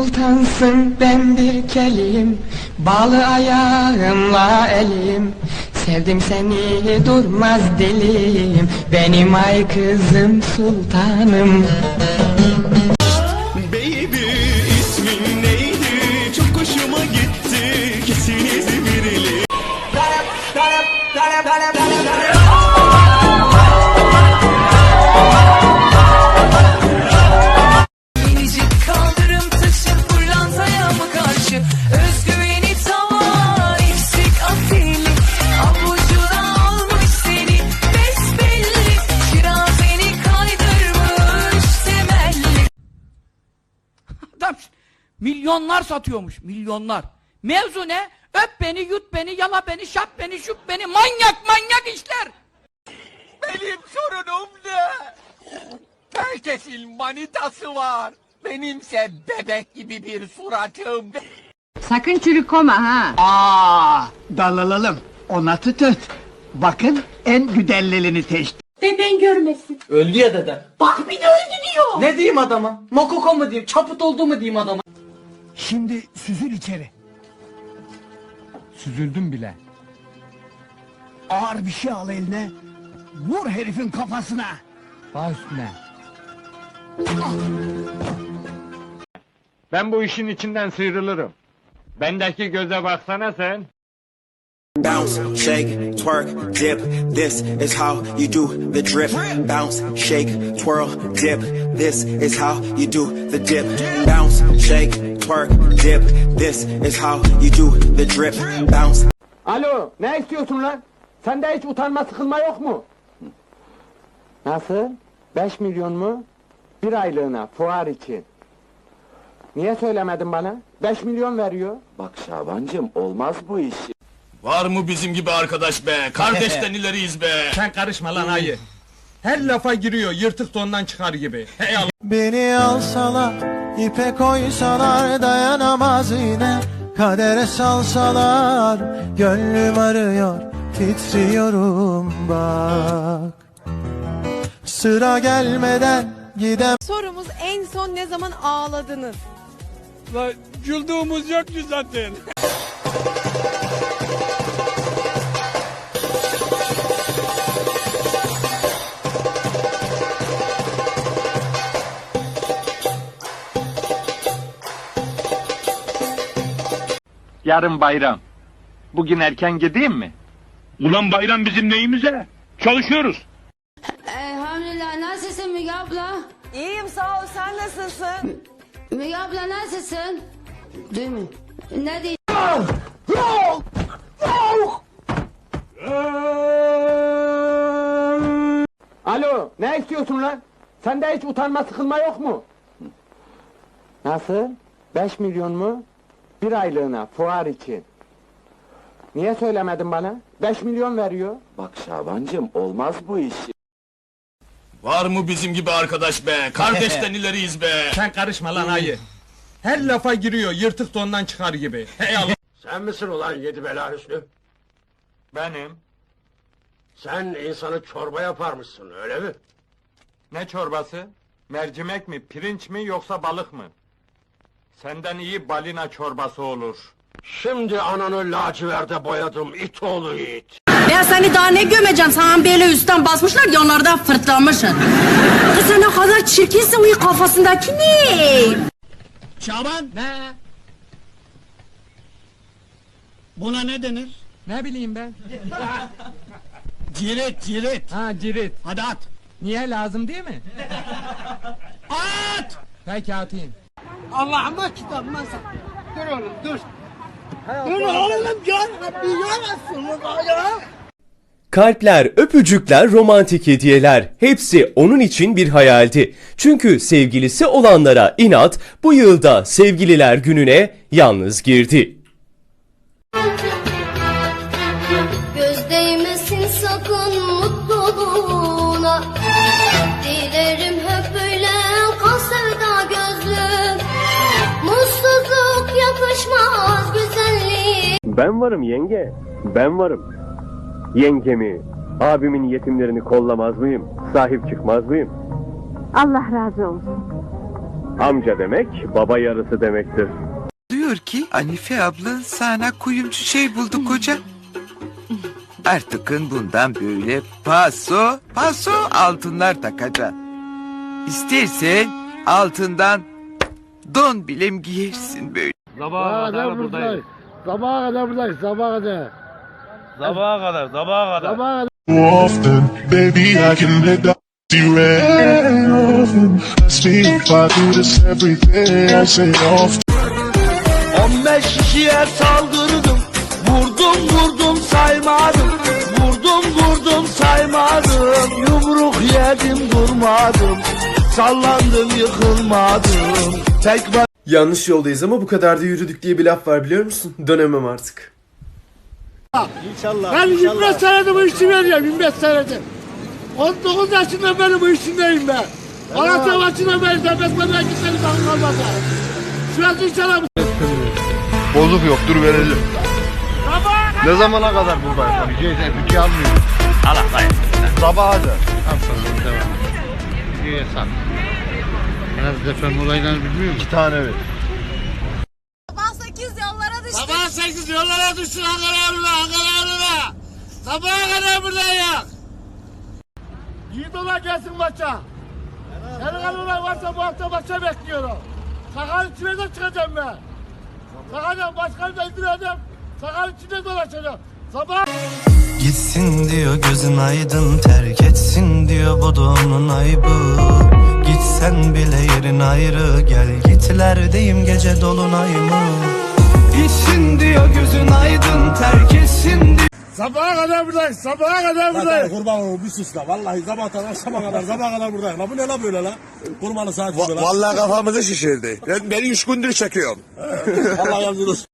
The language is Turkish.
sultansın ben bir keliyim Bağlı ayağımla elim Sevdim seni durmaz dilim Benim ay kızım sultanım Baby ismin neydi? Çok hoşuma gitti. Kesin İzmirli. Minicik milyonlar satıyormuş milyonlar. Mevzu ne? Öp beni, yut beni, yala beni, şap beni, şup beni. Manyak manyak işler. Benim sorunum ne? Herkesin manitası var. Benimse bebek gibi bir suratım. Sakın çürük koma ha. Aa, dalalım. Ona tut. Bakın en güdellelini teşti. Öldü ya dede. Bak bir de öldü diyor. Ne diyeyim adama? Mokoko mu diyeyim? Çaput oldu mu diyeyim adama? Şimdi süzül içeri. Süzüldüm bile. Ağır bir şey al eline. Vur herifin kafasına. Baş üstüne. Ben bu işin içinden sıyrılırım. Bendeki göze baksana sen. Bounce, shake, twerk, dip. This is how you do the drip. Bounce, shake, twirl, dip. This is how you do the dip. Bounce, shake, twerk, dip. This is how you do the drip. Bounce, Alo ne istiyorsun lan? Sende hiç utanma sıkılma yok mu? Nasıl? 5 milyon mu? Bir aylığına fuar için. Niye söylemedin bana? 5 milyon veriyor. Bak Şabancım olmaz bu iş. Var mı bizim gibi arkadaş be? Kardeşten ileriyiz be. Sen karışma lan ayı. Her lafa giriyor yırtık dondan çıkar gibi. Hey Allah. Beni alsalar, ipe koysalar dayanamaz yine Kadere salsalar, gönlüm arıyor, titriyorum bak Sıra gelmeden gidem Sorumuz en son ne zaman ağladınız? Güldüğümüz yok ki zaten. Yarın bayram. Bugün erken gideyim mi? Ulan bayram bizim neyimize? Çalışıyoruz. Elhamdülillah nasılsın Müge abla? İyiyim sağ ol sen nasılsın? Müge abla nasılsın? Duymuyor. Ne diyeyim? Alo ne istiyorsun lan? Sende hiç utanma sıkılma yok mu? Nasıl? 5 milyon mu? Bir aylığına fuar için. Niye söylemedin bana? 5 milyon veriyor. Bak Şabancım olmaz bu iş. Var mı bizim gibi arkadaş be? Kardeşten ileriyiz be. Sen karışma lan ayı. Her lafa giriyor yırtık dondan çıkar gibi. Hey Allah. Sen misin ulan yedi bela Hüsnü? Benim. Sen insanı çorba yaparmışsın öyle mi? Ne çorbası? Mercimek mi, pirinç mi yoksa balık mı? Senden iyi balina çorbası olur. Şimdi ananı laciverde boyadım it oğlu it. Ben seni daha ne gömeceğim? Sana böyle üstten basmışlar yanlardan fırtlamışsın. Kız sen ne kadar çirkinsin o kafasındaki ne? Şaban. Ne? Buna ne denir? Ne bileyim ben. Cirit, cirit. Ha cirit. Hadi at. Niye lazım değil mi? At! Peki atayım. Allah'ıma kitabıma sak. Dur oğlum dur. Dur oğlum ya Rabbi ya Resulullah ya. Kalpler, öpücükler, romantik hediyeler hepsi onun için bir hayaldi. Çünkü sevgilisi olanlara inat bu yılda sevgililer gününe yalnız girdi. Göz değmesin sakın mutluluğuna Ben varım yenge, ben varım. Yengemi, abimin yetimlerini kollamaz mıyım? Sahip çıkmaz mıyım? Allah razı olsun. Amca demek baba yarısı demektir. Diyor ki Hanife abla sana kuyumcu şey buldu koca. Artıkın bundan böyle paso paso altınlar takacak. İstersen altından don bilem giyersin böyle. Kadar buradayız. Sabaha kadar buradayız, sabaha kadar. Sabaha kadar, sabaha kadar. Sabaha kadar. Often, baby, I can let the often. Speak, I do this every day. I say often. 15 kişiye saldırdım. Vurdum vurdum saymadım. Vurdum vurdum saymadım. Yumruk yedim durmadım. Sallandım yıkılmadım. Tek Yanlış yoldayız ama bu kadar da yürüdük diye bir laf var biliyor musun? Dönemem artık. Ben 25 senedir bu işi veriyorum, 25 senedir. 19 yaşından beri bu işindeyim ben. Malatya maçına beri devletmeden gitmedi bakın kalmadı. Şurası inşallah Bozuk yoktur verelim. Ne zamana kadar buradayız? Bir şey, bir şey almıyor. Allah dayı. Sabaha kadar. Biraz deprem olaylarını bilmiyor musun? İki tane ver. Sabah 8 yollara düştük. Sabah 8 yollara düştün Ankara Avrupa, Ankara Avrupa. Sabaha kadar buradayız. Yiğit olan gelsin maça. Delikanlılar varsa bu hafta maça bekliyorum. Sakal içine de çıkacağım ben. Sakaldan başkanı da indireceğim. Sakal içinde dolaşacağım. Sabah... Gitsin diyor gözün aydın terk etsin diyor bu da onun Gitsen bile yerin ayrı gel gitlerdeyim gece dolunay mı Gitsin diyor gözün aydın terk etsin diyor Sabaha kadar buradayız, sabaha kadar buradayız. Kurban olur bir sus la. Vallahi sabahtan akşama kadar sabaha kadar buradayım. La bu ne la böyle la? Kurbanı saat Vallahi kafamızı şişirdi. Ben, beni üç gündür çekiyorum. Allah yardımcın olsun.